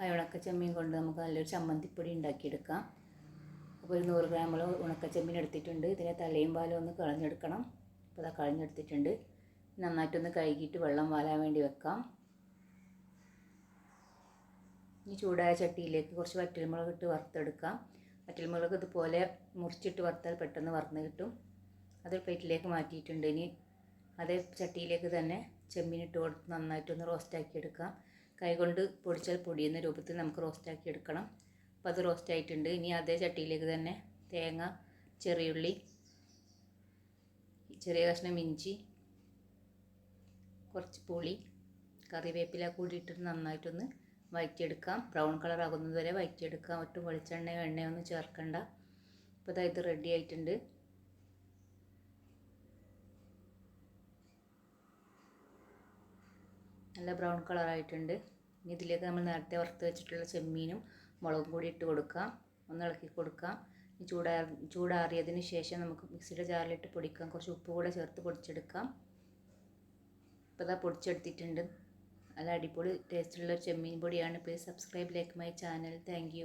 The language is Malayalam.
ആ ഉണക്ക ചെമ്മീൻ കൊണ്ട് നമുക്ക് നല്ലൊരു ചമ്മന്തിപ്പൊടി ഉണ്ടാക്കിയെടുക്കാം. അപ്പോൾ ഒരു നൂറ് ഗ്രാമുള്ള ഉണക്ക ചെമ്മീൻ എടുത്തിട്ടുണ്ട്. ഇതിനെ തലയും പാലും ഒന്ന് കളഞ്ഞെടുക്കണം. അപ്പോൾ അതാ കളഞ്ഞെടുത്തിട്ടുണ്ട്. നന്നായിട്ടൊന്ന് കഴുകിയിട്ട് വെള്ളം വാലാൻ വേണ്ടി വെക്കാം. ഇനി ചൂടായ ചട്ടിയിലേക്ക് കുറച്ച് വറ്റൽമുളക് ഇട്ട് വറുത്തെടുക്കാം. വറ്റൽമുളക് ഇതുപോലെ മുറിച്ചിട്ട് വറുത്താൽ പെട്ടെന്ന് വറുന്ന് കിട്ടും. അതൊരു പ്ലേറ്റിലേക്ക് മാറ്റിയിട്ടുണ്ട്. ഇനി അതേ ചട്ടിയിലേക്ക് തന്നെ ചെമ്മീൻ ഇട്ട് കൊടുത്ത് നന്നായിട്ടൊന്ന് റോസ്റ്റാക്കി എടുക്കാം കൈകൊണ്ട് പൊടിച്ചാൽ പൊടിയുന്ന രൂപത്തിൽ നമുക്ക് റോസ്റ്റാക്കി എടുക്കണം. അപ്പോൾ അത് റോസ്റ്റ് ആയിട്ടുണ്ട്. ഇനി അതേ ചട്ടിയിലേക്ക് തന്നെ തേങ്ങ ചെറിയുള്ളി ചെറിയ കഷ്ണം ഇഞ്ചി കുറച്ച് പുളി കറിവേപ്പില കൂടി നന്നായിട്ടൊന്ന് വഴറ്റിയെടുക്കാം ബ്രൗൺ കളർ ആകുന്നതുവരെ വഴറ്റിയെടുക്കാം ഒട്ടും വെളിച്ചെണ്ണയോ എണ്ണയോ ഒന്നും ചേർക്കണ്ട. അപ്പോൾ ഇതാ ഇത് റെഡി ആയിട്ടുണ്ട്. നല്ല ബ്രൗൺ കളറായിട്ടുണ്ട്. ഇനി ഇതിലേക്ക് നമ്മൾ നേരത്തെ വറുത്ത് വെച്ചിട്ടുള്ള ചെമ്മീനും മുളകും കൂടി ഇട്ട് കൊടുക്കാം. ഒന്ന് ഇളക്കി കൊടുക്കാം. ചൂടാ ചൂടാറിയതിന് ശേഷം നമുക്ക് മിക്സിയുടെ ജാറിലിട്ട് പൊടിക്കാം. കുറച്ച് ഉപ്പ് കൂടെ ചേർത്ത് പൊടിച്ചെടുക്കാം. ഇപ്പോൾ ഇതാ പൊടിച്ചെടുത്തിട്ടുണ്ട്. നല്ല അടിപൊളി ടേസ്റ്റുള്ള ചെമ്മീൻ പൊടിയാണ്. Please subscribe like my channel thank